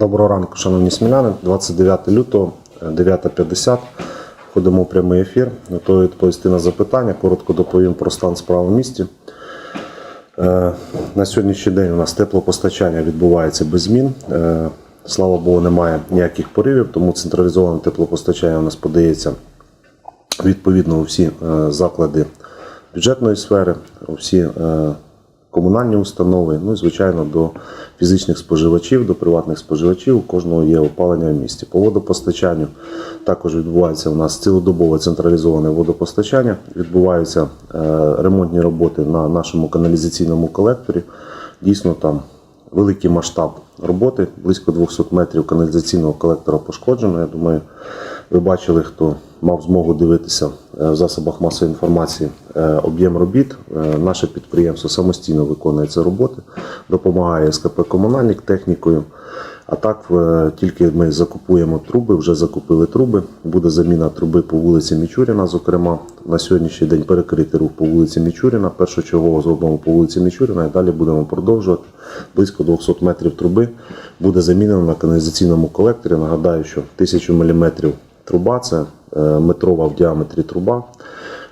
Доброго ранку, шановні сміляни. 29 лютого, е, 9.50. Ходимо в прямий ефір. Готові відповісти на запитання. Коротко доповім про стан справ в місті. Е, На сьогоднішній день у нас теплопостачання відбувається без змін. Е, Слава Богу, немає ніяких поривів, тому централізоване теплопостачання у нас подається відповідно у всі е, заклади бюджетної сфери, у всі е, комунальні установи, ну і звичайно до фізичних споживачів, до приватних споживачів. У кожного є опалення в місті. По водопостачанню також відбувається у нас цілодобове централізоване водопостачання. Відбуваються е, ремонтні роботи на нашому каналізаційному колекторі. Дійсно там великий масштаб роботи, близько 200 метрів каналізаційного колектора пошкоджено. Я думаю, ви бачили, хто мав змогу дивитися е, в засобах масової інформації е, об'єм робіт. Е, Наше підприємство самостійно виконує ці роботи, допомагає СКП Комунальник технікою. А так тільки ми закупуємо труби, вже закупили труби. Буде заміна труби по вулиці Мічуріна. Зокрема, на сьогоднішній день перекритий рух по вулиці Мічуріна. Першочергово зробимо по вулиці Мічуріна і далі будемо продовжувати. Близько 200 метрів труби буде замінено на каналізаційному колекторі. Нагадаю, що 1000 мм труба це е, метрова в діаметрі труба.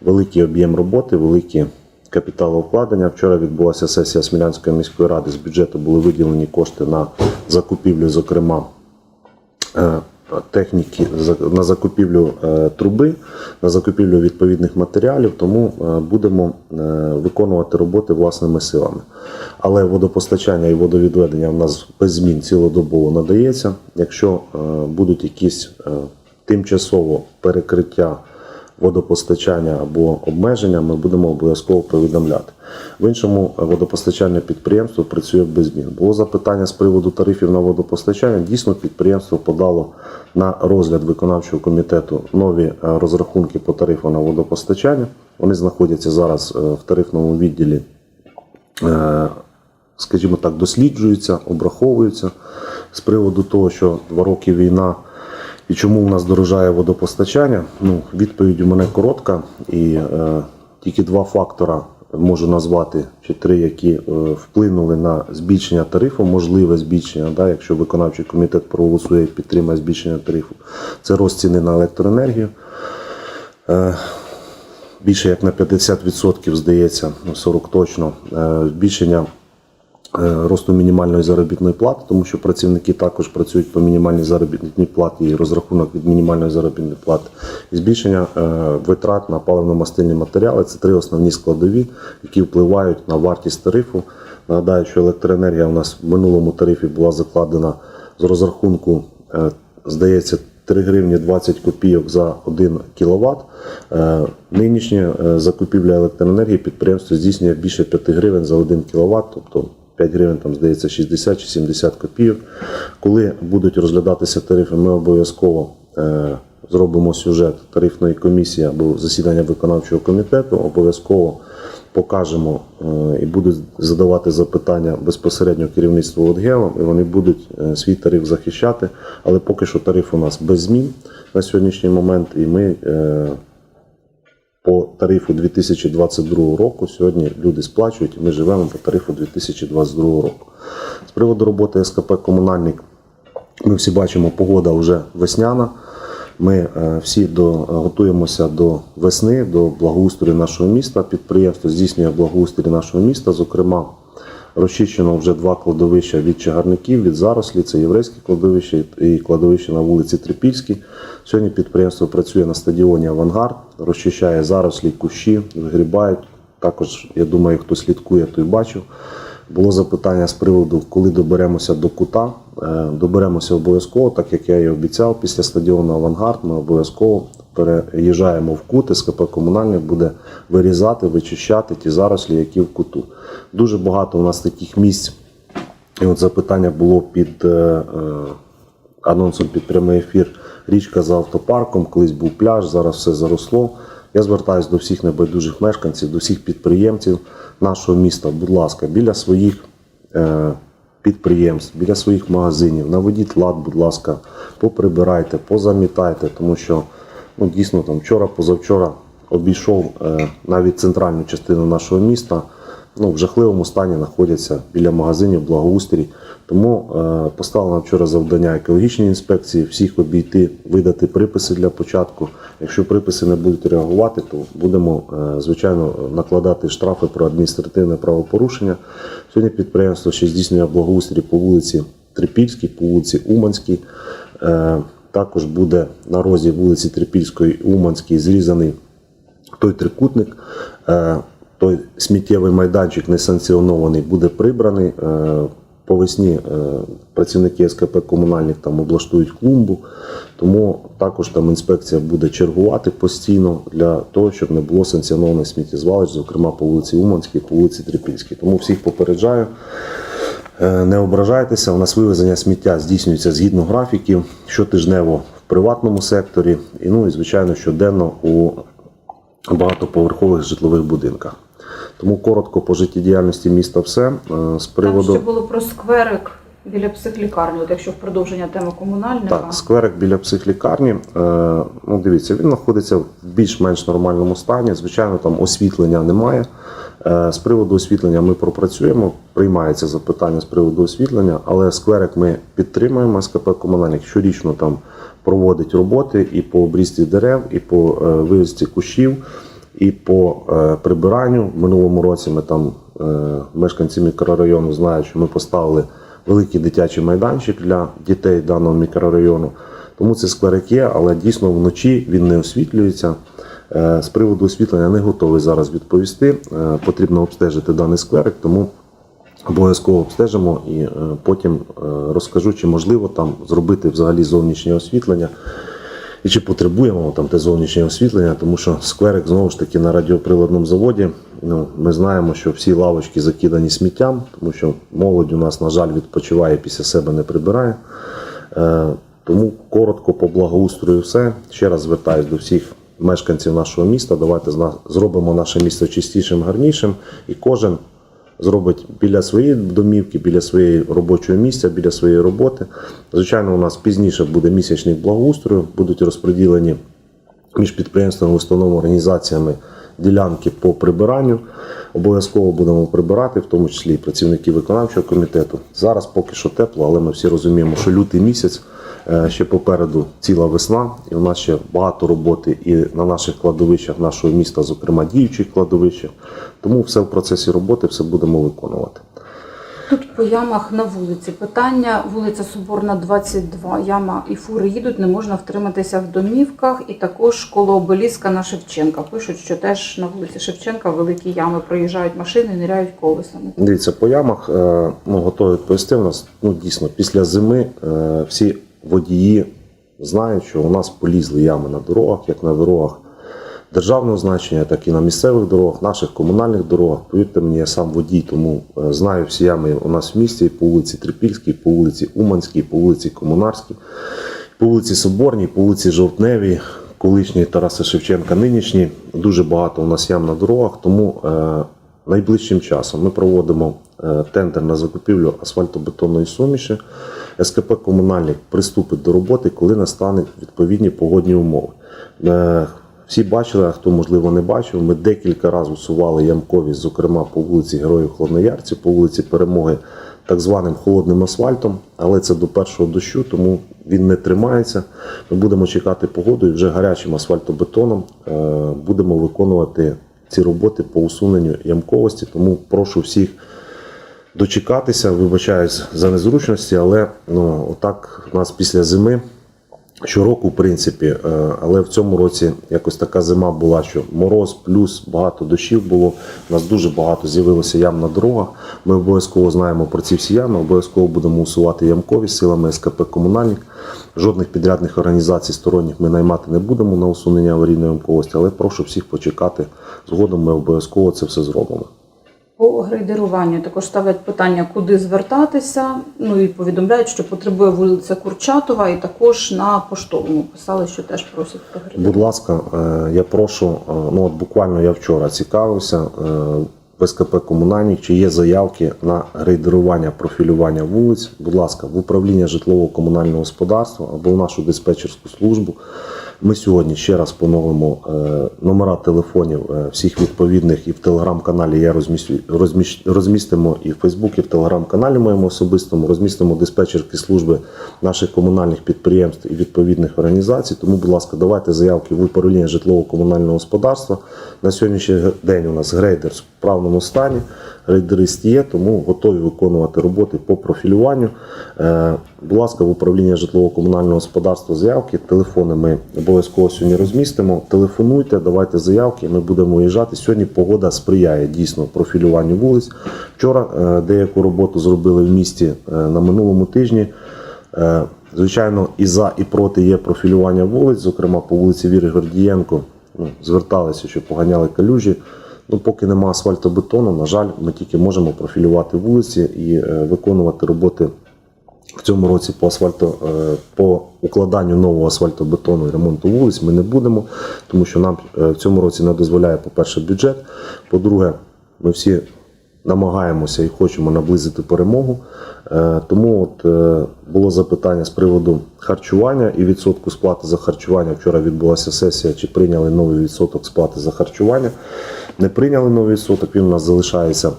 Великий об'єм роботи, великі капіталовкладення. Вчора відбулася сесія Смілянської міської ради. З бюджету були виділені кошти на закупівлю, зокрема. е, Техніки на закупівлю е, труби, на закупівлю відповідних матеріалів, тому будемо виконувати роботи власними силами. Але водопостачання і водовідведення в нас без змін цілодобово надається. Якщо будуть якісь тимчасово перекриття водопостачання або обмеження, ми будемо обов'язково повідомляти. В іншому водопостачальне підприємство працює без змін. Було запитання з приводу тарифів на водопостачання. Дійсно, підприємство подало на розгляд виконавчого комітету нові е, розрахунки по тарифу на водопостачання. Вони знаходяться зараз е, в тарифному відділі е, скажімо так, досліджуються, обраховуються з приводу того, що два роки війна і чому у нас дорожає водопостачання. Ну, відповідь у мене коротка, і е, тільки два фактора можу назвати, чи три, які е, вплинули на збільшення тарифу, можливе збільшення, да, якщо виконавчий комітет проголосує і підтримає збільшення тарифу. Це рост ціни на електроенергію більше як на 50%, здається, ну, 40 точно, е, збільшення е, росту мінімальної заробітної плати, тому що працівники також працюють по мінімальній заробітній платі і розрахунок від мінімальної заробітної плати, і збільшення е, витрат на паливно-мастильні матеріали. Це три основні складові, які впливають на вартість тарифу. Нагадаю, що електроенергія у нас в минулому тарифі була закладена з розрахунку, е, здається, 3 гривні 20 копійок за 1 кВт. Нинішня е, закупівля електроенергії підприємство здійснює більше 5 гривень за 1 кВт, тобто 5 гривень, там, здається, 60 чи 70 копійок. Коли будуть розглядатися тарифи, ми обов'язково е, зробимо сюжет тарифної комісії або засідання виконавчого комітету, обов'язково покажемо е, і будуть задавати запитання безпосередньо керівництву ОДГЕО, і вони будуть е, свій тариф захищати. Але поки що тариф у нас без змін на сьогоднішній момент, і ми по тарифу 2022 року сьогодні люди сплачують, і ми живемо по тарифу 2022 року. З приводу роботи СКП Комунальник ми всі бачимо, погода вже весняна. Ми е, всі до, готуємося до весни, до благоустрою нашого міста. Підприємство здійснює благоустрій нашого міста. Зокрема, розчищено вже два кладовища від чагарників, від зарослі. Це єврейське кладовище і кладовище на вулиці Трипільській. Сьогодні підприємство працює на стадіоні Авангард, розчищає зарослі, кущі, вигрібають. Також, я думаю, хто слідкує, той бачив. Було запитання з приводу, коли доберемося до кута. Е, Доберемося обов'язково, так як я і обіцяв, після стадіону Авангард ми обов'язково переїжджаємо в кут. СКП комунальник буде вирізати, вичищати ті зарослі, які в куту. Дуже багато у нас таких місць. І от запитання було під е, е, анонсом під прямий ефір. Річка за автопарком, колись був пляж, зараз все заросло. Я звертаюся до всіх небайдужих мешканців, до всіх підприємців нашого міста. Будь ласка, біля своїх е, підприємств, біля своїх магазинів, наведіть лад, будь ласка, поприбирайте, позамітайте, тому що ну, дійсно там вчора, позавчора обійшов е, навіть центральну частину нашого міста. ну, в жахливому стані знаходяться біля магазинів благоустрій. Тому е, поставлено вчора завдання екологічній інспекції всіх обійти, видати приписи для початку. Якщо приписи не будуть реагувати, то будемо е, звичайно накладати штрафи про адміністративне правопорушення. Сьогодні підприємство ще здійснює благоустрій по вулиці Трипільській, по вулиці Уманській. Е, Також буде на розі вулиці Трипільської Уманській зрізаний той трикутник, е, той сміттєвий майданчик несанкціонований буде прибраний. Е, По весні е, працівники СКП комунальних там облаштують клумбу, тому також там інспекція буде чергувати постійно для того, щоб не було санкціонованих сміттєзвалищ, зокрема по вулиці Уманській, по вулиці Трипільській. Тому всіх попереджаю. Е, Не ображайтеся, у нас вивезення сміття здійснюється згідно графіків щотижнево в приватному секторі, і ну і звичайно щоденно у багатоповерхових житлових будинках. Тому коротко по життєдіяльності міста все. Е, З Там приводу ще було про скверик біля психлікарні, от якщо в продовження теми комунальника. так, скверик біля психлікарні. е, Ну, дивіться, він знаходиться в більш-менш нормальному стані. Звичайно, там освітлення немає. Е, З приводу освітлення ми пропрацюємо. Приймається запитання з приводу освітлення, але скверик ми підтримуємо. СКП комунальник щорічно там проводить роботи і по обрізці дерев, і по е, вивізці кущів, і по е, прибиранню. В минулому році ми там мешканці мікрорайону знають, що ми поставили великий дитячий майданчик для дітей даного мікрорайону. Тому це скверик є, але дійсно вночі він не освітлюється. Е, З приводу освітлення не готовий зараз відповісти. Е, Потрібно обстежити даний скверик, тому обов'язково обстежимо і е, потім розкажу, чи можливо там зробити взагалі зовнішнє освітлення. І чи потребуємо там те зовнішнє освітлення, тому що скверик знову ж таки на радіоприладному заводі. Ну, ми знаємо, що всі лавочки закидані сміттям, тому що молодь у нас, на жаль, відпочиває після себе не прибирає. Е, тому коротко по благоустрою все. Ще раз звертаюся до всіх мешканців нашого міста. Давайте зробимо наше місто чистішим, гарнішим, і кожен зробить біля своєї домівки, біля своєї робочого місця, біля своєї роботи. Звичайно, у нас пізніше буде місячник благоустрою, будуть розподілені між підприємствами, установами, організаціями ділянки по прибиранню. Обов'язково будемо прибирати, в тому числі і працівники виконавчого комітету. Зараз поки що тепло, але ми всі розуміємо, що лютий місяць ще попереду ціла весна, і у нас ще багато роботи і на наших кладовищах нашого міста, зокрема діючих кладовищах. Тому все в процесі роботи, все будемо виконувати. Тут по ямах на вулиці. Питання вулиця Соборна, 22. Яма і фури їдуть, не можна втриматися в домівках. І також коло обеліска на Шевченка. Пишуть, що теж на вулиці Шевченка великі ями проїжджають машини, ниряють колесами. Дивіться, по ямах е, ну, готові відповісти. У нас ну, дійсно після зими е, всі водії знають, що у нас полізли ями на дорогах, як на дорогах державного значення, так і на місцевих дорогах, наших комунальних дорогах. Повірте мені, я сам водій, тому е, знаю всі ями у нас в місті, по вулиці Трипільській, по вулиці Уманській, по вулиці Комунарській, по вулиці Соборній, по вулиці Жовтневій, колишній Тараса Шевченка, нинішній. Дуже багато у нас ям на дорогах, тому е, найближчим часом ми проводимо е, тендер на закупівлю асфальтобетонної суміші. СКП Комунальник приступить до роботи, коли настануть відповідні погодні умови. Е, Всі бачили, а хто можливо не бачив. Ми декілька разів усували ямковість, зокрема по вулиці Героїв Хладноярці, по вулиці Перемоги, так званим холодним асфальтом, але це до першого дощу, тому він не тримається. Ми будемо чекати погоду і вже гарячим асфальтобетоном е, будемо виконувати ці роботи по усуненню ямковості. Тому прошу всіх дочекатися, вибачаюсь за незручності, але ну, отак у нас після зими. Щороку, в принципі, е, але в цьому році якось така зима була, що мороз, плюс багато дощів було. У нас дуже багато з'явилося ям на дорогах. Ми обов'язково знаємо про ці всі ями, обов'язково будемо усувати ямкові силами СКП Комунальник. Жодних підрядних організацій сторонніх ми наймати не будемо на усунення аварійної ямковості, але прошу всіх почекати. Згодом ми обов'язково це все зробимо. По грейдеруванню також ставлять питання, куди звертатися. Ну і повідомляють, що потребує вулиця Курчатова, і також на поштовому писали, що теж просять про Будь ласка, е, я прошу, е, ну от буквально я вчора цікавився е, в СКП Комунальник, чи є заявки на грейдерування, профілювання вулиць. Будь ласка, в управління житлово-комунального господарства або в нашу диспетчерську службу. Ми сьогодні ще раз поновимо е, номера телефонів е, всіх відповідних і в телеграм-каналі я розмістимо і в Фейсбуці, і в телеграм-каналі моєму особистому, розмістимо диспетчерські служби наших комунальних підприємств і відповідних організацій. Тому, будь ласка, давайте заявки в управління житлово-комунального господарства. На сьогоднішній день у нас грейдер в справному стані. Рейдерист є, тому готові виконувати роботи по профілюванню. Будь ласка, в управління житлово-комунального господарства заявки. Телефони ми обов'язково сьогодні розмістимо. Телефонуйте, давайте заявки. Ми будемо виїжджати. Сьогодні погода сприяє дійсно профілюванню вулиць. Вчора е, деяку роботу зробили в місті е, на минулому тижні. Е, Звичайно, і за, і проти є профілювання вулиць, зокрема по вулиці Віри Гордієнко. Ну, зверталися, що поганяли калюжі. Ну, поки нема асфальтобетону, на жаль, ми тільки можемо профілювати вулиці і виконувати роботи в цьому році по асфальту, е, по укладанню нового асфальтобетону і ремонту вулиць ми не будемо, тому що нам е, в цьому році не дозволяє, по-перше, бюджет. По-друге, ми всі намагаємося і хочемо наблизити перемогу. Е, Тому от було запитання з приводу харчування і відсотку сплати за харчування. Вчора відбулася сесія, чи прийняли новий відсоток сплати за харчування. Не прийняли новий відсоток, він у нас залишається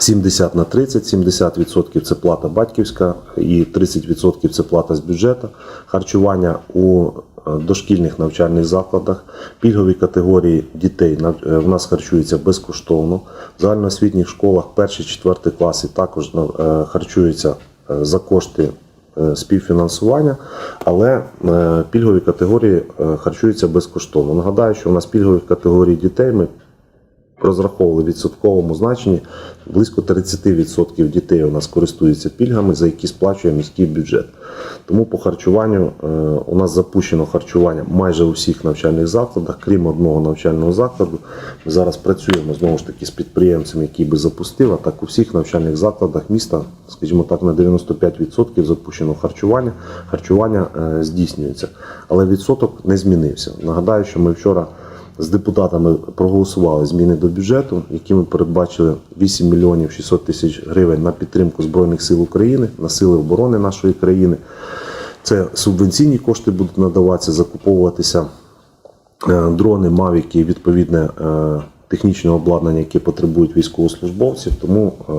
70 на 30, 70% це плата батьківська і 30% це плата з бюджету. Харчування у е, дошкільних навчальних закладах, пільгові категорії дітей е, в нас харчуються безкоштовно. В загальноосвітніх школах перші, четверті класи також е, харчуються за кошти співфінансування, але пільгові категорії харчуються безкоштовно. Нагадаю, що у нас пільгових категорій дітей ми розраховували в відсотковому значенні близько 30% дітей у нас користуються пільгами, за які сплачує міський бюджет. Тому по харчуванню е, у нас запущено харчування майже у всіх навчальних закладах, крім одного навчального закладу. Ми зараз працюємо знову ж таки з підприємцем, який би запустив, а так у всіх навчальних закладах міста, скажімо так, на 95% запущено харчування. Харчування е, здійснюється, але відсоток не змінився. Нагадаю, що ми вчора з депутатами проголосували зміни до бюджету, які ми передбачили 8 мільйонів 600 тисяч гривень на підтримку Збройних сил України, на сили оборони нашої країни. Це субвенційні кошти будуть надаватися, закуповуватися е, дрони, мавіки, відповідне е, технічне обладнання, яке потребують військовослужбовців. Тому е,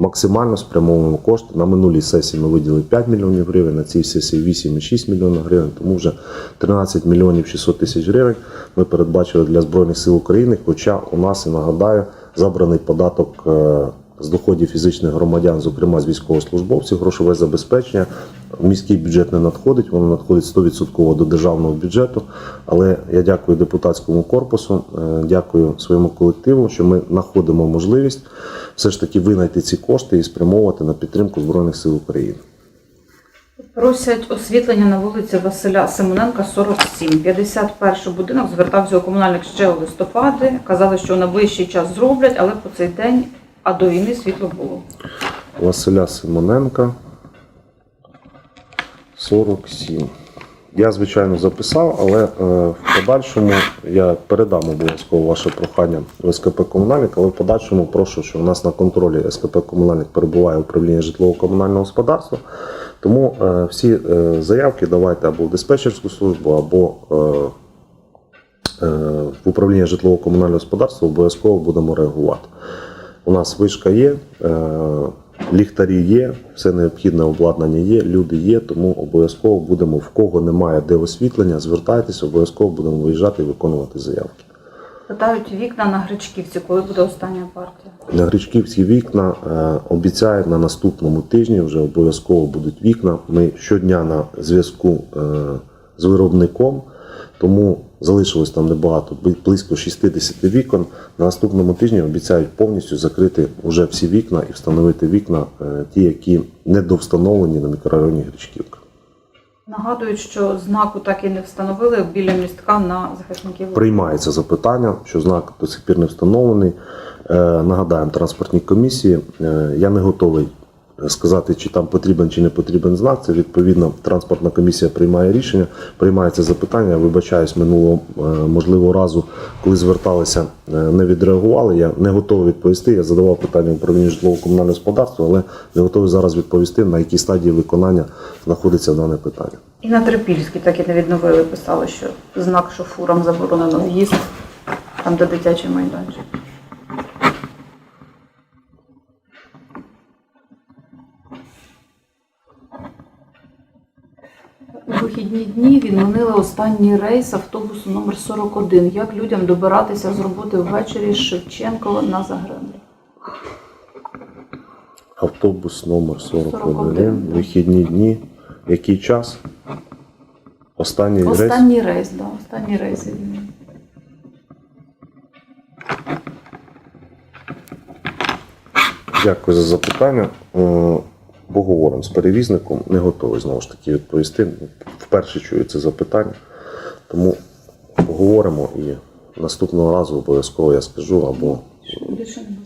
максимально спрямовуємо кошти. На минулій сесії ми виділили 5 мільйонів гривень, на цій сесії 8,6 мільйонів гривень, тому вже 13 мільйонів 600 тисяч гривень ми передбачили для Збройних сил України. Хоча у нас, і нагадаю, забраний податок е, з доходів фізичних громадян, зокрема з військовослужбовців, грошове забезпечення. В міський бюджет не надходить, воно надходить 100% до державного бюджету. Але я дякую депутатському корпусу, е, дякую своєму колективу, що ми знаходимо можливість все ж таки винайти ці кошти і спрямовувати на підтримку Збройних сил України. Просять освітлення на вулиці Василя Симоненка, 47. 51 будинок звертався у комунальник ще у листопаді. Казали, що на ближчий час зроблять, але по цей день, а до війни світло було. Василя Симоненка 47. Я, звичайно, записав, але е, в подальшому я передам обов'язково ваше прохання в СКП Комунальник, але в подальшому прошу, що у нас на контролі СКП Комунальник перебуває управління житлово-комунального господарства. Тому е, всі е, заявки давайте або в диспетчерську службу, або е, е, в управління житлово-комунального господарства обов'язково будемо реагувати. У нас вишка є, е, ліхтарі є, все необхідне обладнання є, люди є, тому обов'язково будемо, в кого немає де освітлення, звертайтеся, обов'язково будемо виїжджати і виконувати заявки. Питають вікна на Гречківці, коли буде остання партія. На Гречківські вікна е, обіцяють на наступному тижні вже обов'язково будуть вікна. Ми щодня на зв'язку е, з виробником, тому залишилось там небагато, бли- близько 60 вікон. На наступному тижні обіцяють повністю закрити вже всі вікна і встановити вікна, е, ті, які недовстановлені на мікрорайоні Гречківка. Нагадують, що знаку так і не встановили біля містка на захисників. Приймається запитання, що знак до сих пір не встановлений. Е, Нагадаємо, транспортній комісії. Е, Я не готовий сказати, чи там потрібен чи не потрібен знак. Це відповідно транспортна комісія приймає рішення. Приймається запитання. Вибачаюсь минулого е, можливо разу, коли зверталися, е, не відреагували. Я не готовий відповісти. Я задавав питання управління житлово-комунального господарства, але не готовий зараз відповісти, на якій стадії виконання знаходиться дане питання. І на Трипільській так і не відновили, писали, що знак, що фурам заборонено в'їзд, там де дитячий майданчик. У вихідні дні відмінили останній рейс автобусу номер 41. Як людям добиратися з роботи ввечері з Шевченкова на Загребля? Автобус номер 41, 41, да. вихідні дні. Який час? Останній рейс? Останній рейс, так, да, останній рейс. Дякую за запитання. Поговоримо з перевізником. Не готовий знову ж таки відповісти. Вперше чую це запитання. Тому поговоримо і наступного разу обов'язково я скажу або Більше немає.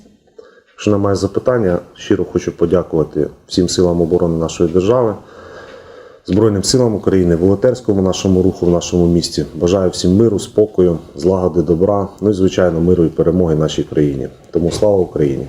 Якщо немає запитання, щиро хочу подякувати всім силам оборони нашої держави, Збройним силам України, волонтерському нашому руху в нашому місті. Бажаю всім миру, спокою, злагоди, добра, ну і звичайно миру і перемоги нашій країні. Тому слава Україні!